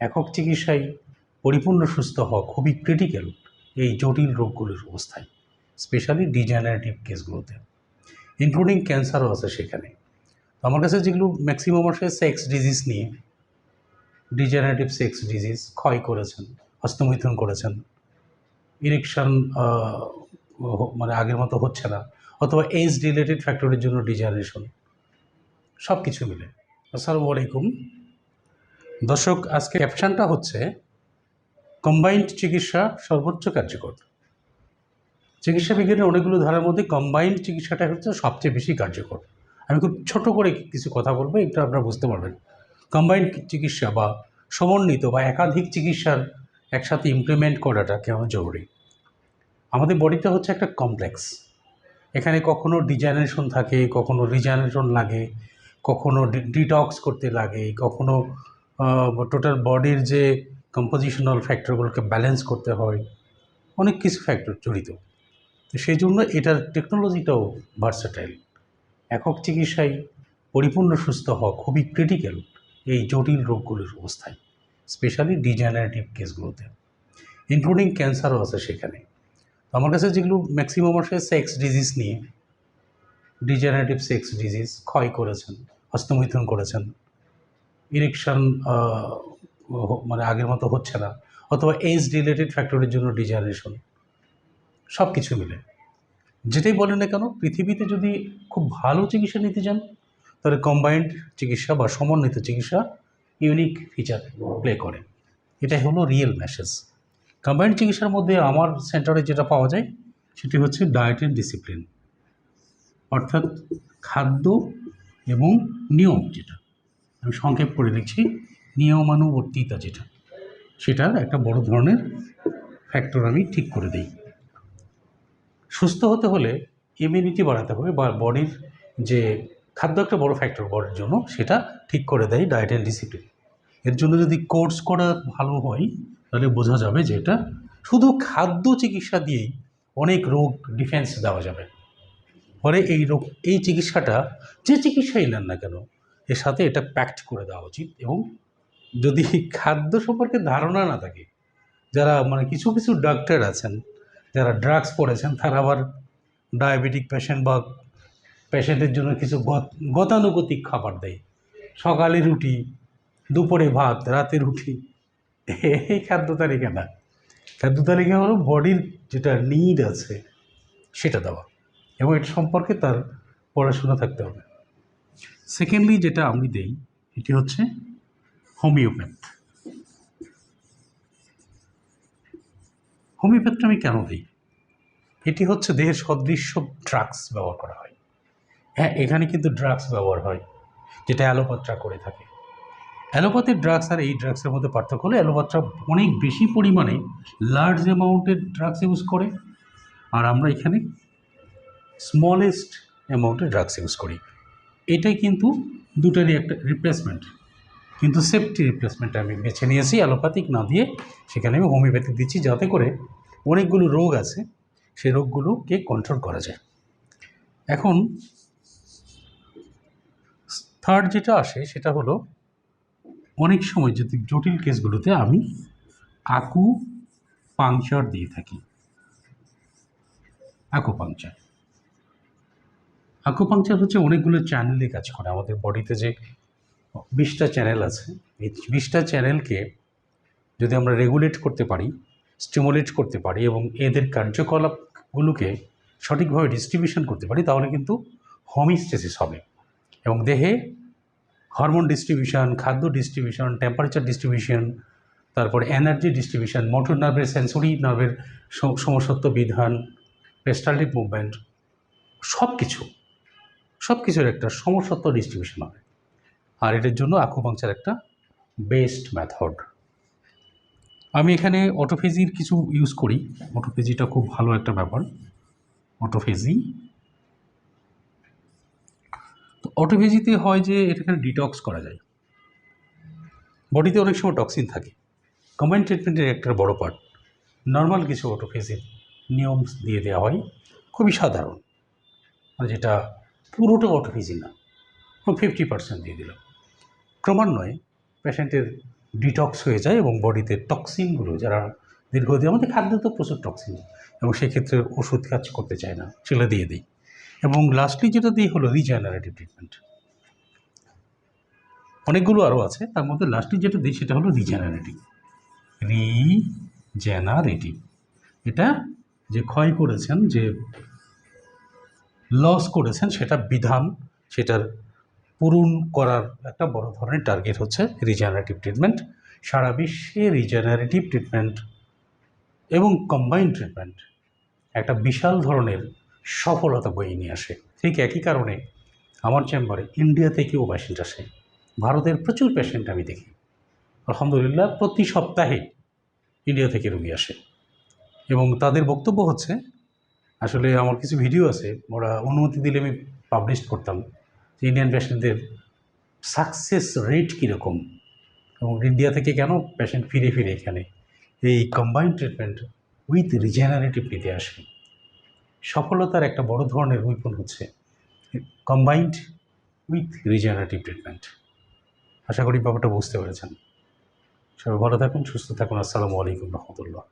একক চিকিৎসায় পরিপূর্ণ সুস্থ হওয়া খুবই ক্রিটিক্যাল এই জটিল রোগগুলির অবস্থায় স্পেশালি ডিজেনারেটিভ কেসগুলোতে ইনক্লুডিং ক্যান্সারও আছে সেখানে। তো আমার কাছে যেগুলো ম্যাক্সিমাম আসে সেক্স ডিজিজ নিয়ে। ডিজেনারেটিভ সেক্স ডিজিজ ক্ষয় করেছেন হস্তমৈথুন করেছেন। ইরেকশন মানে আগের মতো হচ্ছে না। অথবা এজ রিলেটেড ফ্যাক্টরের জন্য ডিজেনারেশন সব কিছু মিলে। আসসালামু আলাইকুম। দর্শক আজকে ক্যাপশনটা হচ্ছে কম্বাইন্ড চিকিৎসা সর্বোচ্চ কার্যকর। চিকিৎসা বিজ্ঞানের অনেকগুলো ধারার মধ্যে কম্বাইন্ড চিকিৎসাটা হচ্ছে সবচেয়ে বেশি কার্যকর। আমি খুব ছোট করে কিছু কথা বলব, একটু আপনারা বুঝতে পারবেন। কম্বাইন্ড চিকিৎসা বা সমন্বিত বা একাধিক চিকিৎসার একসাথে ইমপ্লিমেন্ট করাটা কেমন জরুরি? আমাদের বডিটা হচ্ছে একটা কমপ্লেক্স এখানে কখনো ডিজাইনেশন থাকে, কখনো রিজেনারেশন লাগে, কখনো ডিটক্স করতে লাগে, কখনো টোটাল বডির যে কম্পোজিশনাল ফ্যাক্টরগুলোকে ব্যালেন্স করতে হয়, অনেক কিছু ফ্যাক্টর জড়িত। তো সেই জন্য এটার টেকনোলজিটাও ভার্সাটাইল একক চিকিৎসায় পরিপূর্ণ সুস্থ হওয়া খুবই ক্রিটিক্যাল এই জটিল রোগগুলির অবস্থায় স্পেশালি ডিজেনারেটিভ কেসগুলোতে ইনক্লুডিং ক্যান্সারও আছে সেখানে। তো আমার কাছে যেগুলো ম্যাক্সিমাম আসে সেক্স ডিজিজ নিয়ে। ডিজেনারেটিভ সেক্স ডিজিজ ক্ষয় করেছেন হস্তমৈথুন করেছেন। ইরেকশন মানে আগের মতো হচ্ছে না। অথবা এজ রিলেটেড ফ্যাক্টরের জন্য ডিজারেশন সব কিছু মিলে। যেটাই বলেন না কেন, পৃথিবীতে যদি খুব ভালো চিকিৎসা নিতে যান তাহলে কম্বাইন্ড চিকিৎসা বা সমন্বিত চিকিৎসা ইউনিক ফিচার প্লে করে। এটাই হলো রিয়েল মেসেজ কম্বাইন্ড চিকিৎসার মধ্যে আমার সেন্টারে যেটা পাওয়া যায়, সেটি হচ্ছে ডায়েট অ্যান্ড ডিসিপ্লিন অর্থাৎ খাদ্য এবং নিয়ম যেটা। আমি সংক্ষেপ করে লিখছি, নিয়মানুবর্তিতা যেটা, সেটার একটা বড় ধরনের ফ্যাক্টর আমি ঠিক করে দিই। সুস্থ হতে হলে ইমিউনিটি বাড়াতে হবে বা বডির যে খাদ্য একটা বড় ফ্যাক্টর বডির জন্য, সেটা ঠিক করে দেয় ডায়েট অ্যান্ড ডিসিপ্লিন এর জন্য যদি কোর্স করা ভালো হয়, তাহলে বোঝা যাবে যে এটা শুধু খাদ্য চিকিৎসা দিয়েই অনেক রোগ ডিফেন্স দেওয়া যাবে। ফলে এই রোগ, এই চিকিৎসাটা যে চিকিৎসাই নেন না কেন এর সাথে এটা প্যাক্ট করে দেওয়া উচিত এবং যদি খাদ্য সম্পর্কে ধারণা না থাকে, যারা মানে কিছু কিছু ডাক্তার আছেন, যারা ড্রাগস পড়েছেন, তারা আবার ডায়াবেটিক পেশেন্ট বা পেশেন্টের জন্য কিছু গতানুগতিক খাবার দেয়। সকালে রুটি, দুপুরে ভাত, রাতে রুটি, এই খাদ্য তালিকা না। খাদ্য তালিকা হলো বডির যেটা নিড আছে, সেটা দেওয়া এবং এটা সম্পর্কে তার পড়াশোনা থাকতে হবে। সেকেন্ডলি যেটা আমি দেই, এটি হচ্ছে হোমিওপ্যাথ হোমিওপ্যাথটা আমি কেন দিই? এটি হচ্ছে দেহের সদৃশ্য ড্রাগস ব্যবহার করা হয়। হ্যাঁ এখানে কিন্তু ড্রাগস ব্যবহার হয়, যেটা অ্যালোপ্যাথরা করে থাকে। অ্যালোপ্যাথির ড্রাগস আর এই ড্রাগসের মধ্যে পার্থক্য হলো, অ্যালোপ্যাথরা অনেক বেশি পরিমাণে লার্জ অ্যামাউন্টের ড্রাগস ইউজ করে। আর আমরা এখানে স্মলেস্ট অ্যামাউন্টের ড্রাগস ইউজ করি। এটাই কিন্তু দুটারই একটা রিপ্লেসমেন্ট কিন্তু সেফটি রিপ্লেসমেন্ট আমি বেছে নিয়েছি অ্যালোপ্যাথিক না দিয়ে সেখানে আমি হোমিওপ্যাথিক দিচ্ছি যাতে করে অনেকগুলো রোগ আছে, সেই রোগগুলোকে কন্ট্রোল করা যায়। এখন থার্ড যেটা আসে সেটা হলো অনেক সময় যদি জটিল কেসগুলোতে আমি আকু পাংচার দিয়ে থাকি। আকু পাংচার আকুপাংচার হচ্ছে অনেকগুলো চ্যানেলে কাজ করে। আমাদের বডিতে যে বিশটা চ্যানেল আছে, এই বিশটা চ্যানেলকে যদি আমরা রেগুলেট করতে পারি স্টিমুলেট করতে পারি এবং এদের কার্যকলাপগুলোকে সঠিকভাবে ডিস্ট্রিবিউশন করতে পারি, তাহলে কিন্তু হোমিস্টেসিস হবে এবং দেহে হরমোন ডিস্ট্রিবিউশন খাদ্য ডিস্ট্রিবিউশন টেম্পারেচার ডিস্ট্রিবিউশন তারপরে এনার্জি ডিস্ট্রিবিউশন মোটর নার্ভের সেন্সরি নার্ভের সমসত্ব বিধান পেস্টালটিক মুভমেন্ট সব কিছু সব কিছুর একটা সমসত্ব ডিস্ট্রিবিউশন হবে। আর এটার জন্য আকুপাংচার একটা বেস্ট ম্যাথড আমি এখানে অটোফেজির কিছু ইউজ করি। অটোফেজিটা খুব ভালো একটা ব্যাপার। অটোফেজি তো অটোফেজিতে হয় যে এখানে ডিটক্স করা যায়। বডিতে অনেক সময় টক্সিন থাকে। কম্বাইন ট্রিটমেন্টের একটা বড় পার্ট নর্মাল কিছু অটোফেজির নিয়ম দিয়ে দেওয়া হয়। খুবই সাধারণ। যেটা পুরোটা অটোফিজি না। ফিফটি পার্সেন্ট দিয়ে দিলাম। ক্রমান্বয়ে পেশেন্টের ডিটক্স হয়ে যায় এবং বডিতে টক্সিনগুলো যারা দীর্ঘদিন আমাদের খাদ্যে তো প্রচুর টক্সিন এবং সেক্ষেত্রে ওষুধ কাজ করতে চায় না, সেগুলো দিয়ে দিই। এবং লাস্টলি যেটা দিই হলো রিজেনারেটিভ ট্রিটমেন্ট অনেকগুলো আরও আছে, তার মধ্যে লাস্টলি যেটা দিই সেটা হলো রিজেনারেটিভ রিজেনারেটিভ এটা যে ক্ষয় করেছেন, যে লস করেছেন, সেটা বিধান, সেটার পূরণ করার একটা বড় ধরনের টার্গেট হচ্ছে রিজেনারেটিভ ট্রিটমেন্ট সারা বিশ্বে রিজেনারেটিভ ট্রিটমেন্ট এবং কম্বাইন্ড ট্রিটমেন্ট একটা বিশাল ধরনের সফলতা বয়ে নিয়ে আসে। ঠিক একই কারণে আমার চেম্বারে ইন্ডিয়া থেকেও পেশেন্ট আসে। ভারতের প্রচুর পেশেন্ট আমি দেখি। আলহামদুলিল্লাহ, প্রতি সপ্তাহে ইন্ডিয়া থেকে রুগী আসে। এবং তাদের বক্তব্য হচ্ছে আসলে আমার কিছু ভিডিও আছে, ওরা অনুমতি দিলে আমি পাবলিশ করতাম ইন্ডিয়ান পেশেন্টদের সাকসেস রেট কীরকম এবং ইন্ডিয়া থেকে কেন পেশেন্ট ফিরে ফিরে এখানে? এই কম্বাইন্ড ট্রিটমেন্ট উইথ রিজেনারেটিভ নিতে আসে সফলতার একটা বড় ধরনের উইপন হচ্ছে কম্বাইন্ড উইথ রিজেনারেটিভ ট্রিটমেন্ট আশা করি ব্যাপারটা বুঝতে পেরেছেন। সবাই ভালো থাকুন, সুস্থ থাকুন। আসসালামু আলাইকুম রহমতুল্লাহ।